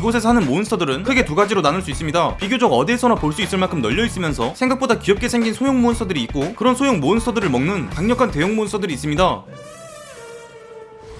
이곳에 사는 몬스터들은 크게 두 가지로 나눌 수 있습니다. 비교적 어디에서나 볼 수 있을 만큼 널려 있으면서 생각보다 귀엽게 생긴 소형 몬스터들이 있고 그런 소형 몬스터들을 먹는 강력한 대형 몬스터들이 있습니다.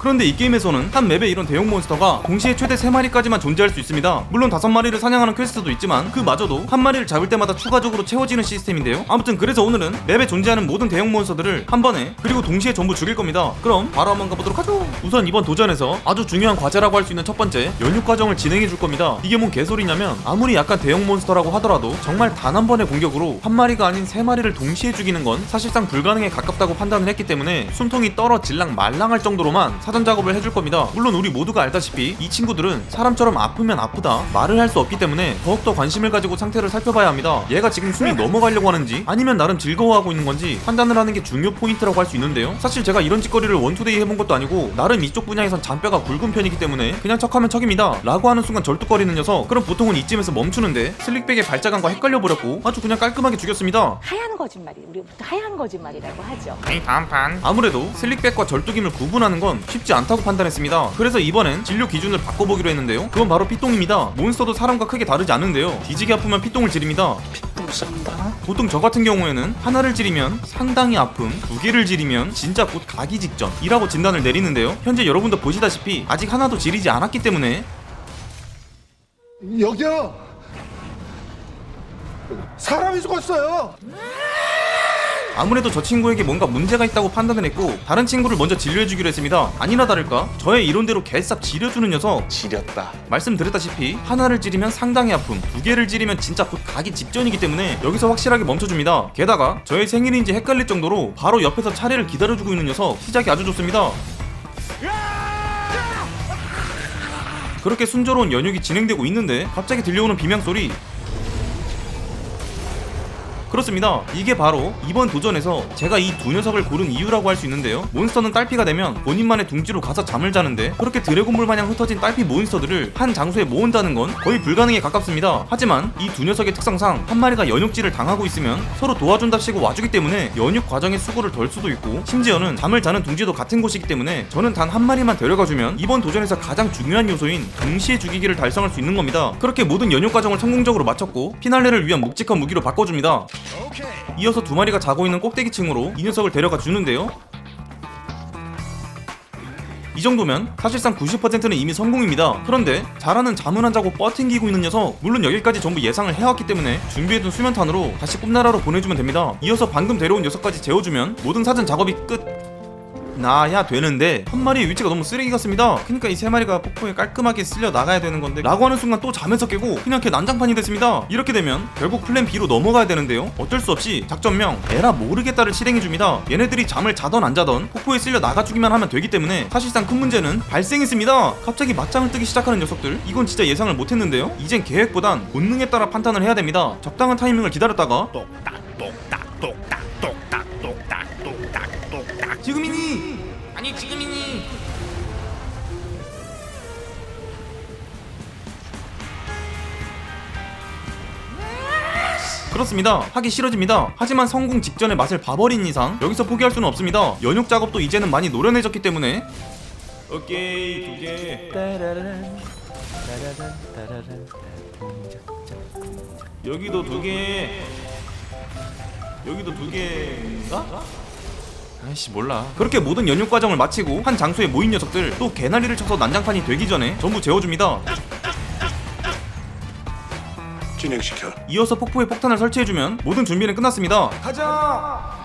그런데 이 게임에서는 한 맵에 이런 대형 몬스터가 동시에 최대 3마리까지만 존재할 수 있습니다. 물론 5마리를 사냥하는 퀘스트도 있지만 그마저도 한 마리를 잡을 때마다 추가적으로 채워지는 시스템인데요. 아무튼 그래서 오늘은 맵에 존재하는 모든 대형 몬스터들을 한 번에 그리고 동시에 전부 죽일 겁니다. 그럼 바로 한번 가보도록 하죠. 우선 이번 도전에서 아주 중요한 과제라고 할 수 있는 첫 번째 연육 과정을 진행해 줄 겁니다. 이게 뭔 개소리냐면 아무리 약간 대형 몬스터라고 하더라도 정말 단 한 번의 공격으로 한 마리가 아닌 세 마리를 동시에 죽이는 건 사실상 불가능에 가깝다고 판단을 했기 때문에 숨통이 떨어 질랑 말랑할 정도로만 사전 작업을 해줄 겁니다. 물론 우리 모두가 알다시피 이 친구들은 사람처럼 아프면 아프다 말을 할 수 없기 때문에 더욱더 관심을 가지고 상태를 살펴봐야 합니다. 얘가 지금 숨이 넘어가려고 하는지 아니면 나름 즐거워하고 있는 건지 판단을 하는 게 중요 포인트라고 할 수 있는데요. 사실 제가 이런 짓거리를 원투데이 해본 것도 아니고 나름 이쪽 분야에선 잔뼈가 굵은 편이기 때문에 그냥 척하면 척입니다. 라고 하는 순간 절뚝거리는 녀석 그럼 보통은 이쯤에서 멈추는데 슬릭백의 발자간과 헷갈려 버렸고 아주 그냥 깔끔하게 죽였습니다. 하얀 거짓말이 우리 하얀 거짓말이라고 하죠. 아니 다음 판 아무래도 슬릭백과 절뚝임을 구분하는 건 쉽지 않다고 판단했습니다. 그래서 이번엔 진료 기준을 바꿔보기로 했는데요. 그건 바로 피똥입니다. 몬스터도 사람과 크게 다르지 않은데요. 뒤지게 아프면 피똥을 지립니다. 부산다 보통 저 같은 경우에는 하나를 지리면 상당히 아픔, 두 개를 지리면 진짜 곧 가기 직전이라고 진단을 내리는데요. 현재 여러분도 보시다시피 아직 하나도 지리지 않았기 때문에 여기요. 사람이 죽었어요. 아무래도 저 친구에게 뭔가 문제가 있다고 판단을 했고 다른 친구를 먼저 진료해주기로 했습니다. 아니나 다를까 저의 이론대로 개싹 지려주는 녀석. 지렸다. 말씀드렸다시피 하나를 찌르면 상당히 아픔 두 개를 찌르면 진짜 곧 가기 직전이기 때문에 여기서 확실하게 멈춰줍니다. 게다가 저의 생일인지 헷갈릴 정도로 바로 옆에서 차례를 기다려주고 있는 녀석 시작이 아주 좋습니다. 그렇게 순조로운 연육이 진행되고 있는데 갑자기 들려오는 비명 소리 그렇습니다. 이게 바로 이번 도전에서 제가 이 두 녀석을 고른 이유라고 할 수 있는데요. 몬스터는 딸피가 되면 본인만의 둥지로 가서 잠을 자는데 그렇게 드래곤볼 마냥 흩어진 딸피 몬스터들을 한 장소에 모은다는 건 거의 불가능에 가깝습니다. 하지만 이 두 녀석의 특성상 한 마리가 연육질을 당하고 있으면 서로 도와준답시고 와주기 때문에 연육 과정의 수고를 덜 수도 있고 심지어는 잠을 자는 둥지도 같은 곳이기 때문에 저는 단 한 마리만 데려가주면 이번 도전에서 가장 중요한 요소인 동시에 죽이기를 달성할 수 있는 겁니다. 그렇게 모든 연육 과정을 성공적으로 마쳤고 피날레를 위한 묵직한 무기로 바꿔줍니다. 이어서 두 마리가 자고 있는 꼭대기층으로 이 녀석을 데려가 주는데요. 이 정도면 사실상 90%는 이미 성공입니다. 그런데 잘하는 잠은 안 자고 뻗팅기고 있는 녀석 물론 여기까지 전부 예상을 해왔기 때문에 준비해둔 수면탄으로 다시 꿈나라로 보내주면 됩니다. 이어서 방금 데려온 녀석까지 재워주면 모든 사전 작업이 끝 나야 되는데 한 마리의 위치가 너무 쓰레기 같습니다. 그러니까 이 세 마리가 폭포에 깔끔하게 쓸려 나가야 되는 건데 라고 하는 순간 또 잠에서 깨고 그냥 걔 난장판이 됐습니다. 이렇게 되면 결국 플랜 B로 넘어가야 되는데요. 어쩔 수 없이 작전명 에라 모르겠다를 실행해 줍니다. 얘네들이 잠을 자던 안 자던 폭포에 쓸려 나가주기만 하면 되기 때문에 사실상 큰 문제는 발생했습니다. 갑자기 맞짱을 뜨기 시작하는 녀석들 이건 진짜 예상을 못했는데요. 이젠 계획보단 본능에 따라 판단을 해야 됩니다. 적당한 타이밍을 기다렸다가 똑딱 똑딱 똑딱 똑딱 똑딱 똑딱 똑딱 지금이니 아니 지금이니 그렇습니다. 하기 싫어집니다. 하지만 성공 직전에 맛을 봐버린 이상 여기서 포기할 수는 없습니다. 연육 작업도 이제는 많이 노련해졌기 때문에 오케이 두 개. 여기도 두 개. 여기도 두 개인가? 아이씨 몰라 그렇게 모든 연육 과정을 마치고 한 장소에 모인 녀석들 또 개나리를 쳐서 난장판이 되기 전에 전부 재워줍니다 진행시켜. 이어서 폭포에 폭탄을 설치해주면 모든 준비는 끝났습니다. 가자!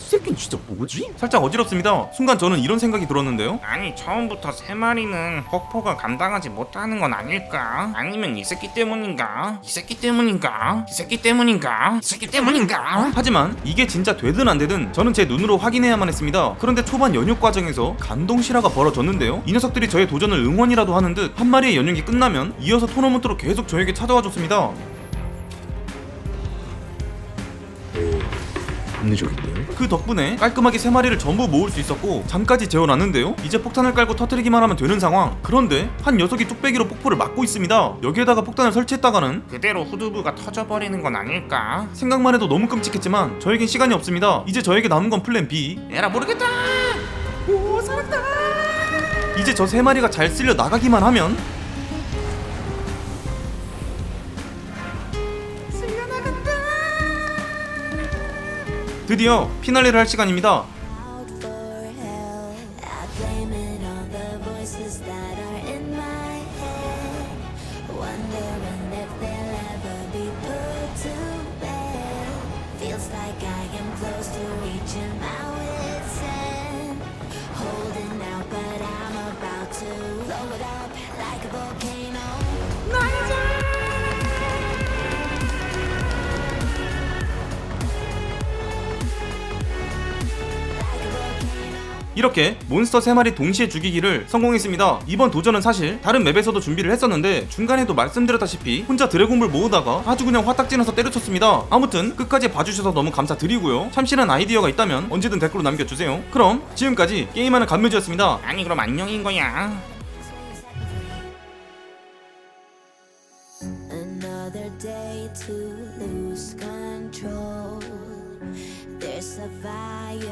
새끼는 진짜 뭐지? 살짝 어지럽습니다. 순간 저는 이런 생각이 들었는데요. 아니 처음부터 세 마리는 폭포가 감당하지 못하는 건 아닐까? 아니면 이 새끼 때문인가? 이 새끼 때문인가? 이 새끼 때문인가? 이 새끼 때문인가? 하지만 이게 진짜 되든 안 되든 저는 제 눈으로 확인해야만 했습니다. 그런데 초반 연육 과정에서 감동 실화가 벌어졌는데요. 이 녀석들이 저의 도전을 응원이라도 하는 듯 한 마리의 연육이 끝나면 이어서 토너먼트로 계속 저에게 찾아와 줬습니다. 합리적인데. 그 덕분에 깔끔하게 세 마리를 전부 모을 수 있었고 잠까지 재워놨는데요 이제 폭탄을 깔고 터트리기만 하면 되는 상황 그런데 한 녀석이 뚝배기로 폭포를 막고 있습니다 여기에다가 폭탄을 설치했다가는 그대로 후두부가 터져버리는 건 아닐까? 생각만 해도 너무 끔찍했지만 저에겐 시간이 없습니다 이제 저에게 남은 건 플랜 B 에라 모르겠다. 이제 저 세 마리가 잘 쓸려 나가기만 하면 드디어 피날레를 할 시간입니다. for hell. 이렇게 몬스터 세 마리 동시에 죽이기를 성공했습니다. 이번 도전은 사실 다른 맵에서도 준비를 했었는데 중간에도 말씀드렸다시피 혼자 드래곤볼 모으다가 아주 그냥 화딱지나서 때려쳤습니다. 아무튼 끝까지 봐주셔서 너무 감사드리고요. 참신한 아이디어가 있다면 언제든 댓글로 남겨주세요. 그럼 지금까지 게임하는 감매주였습니다. 아니 그럼 안녕인 거야.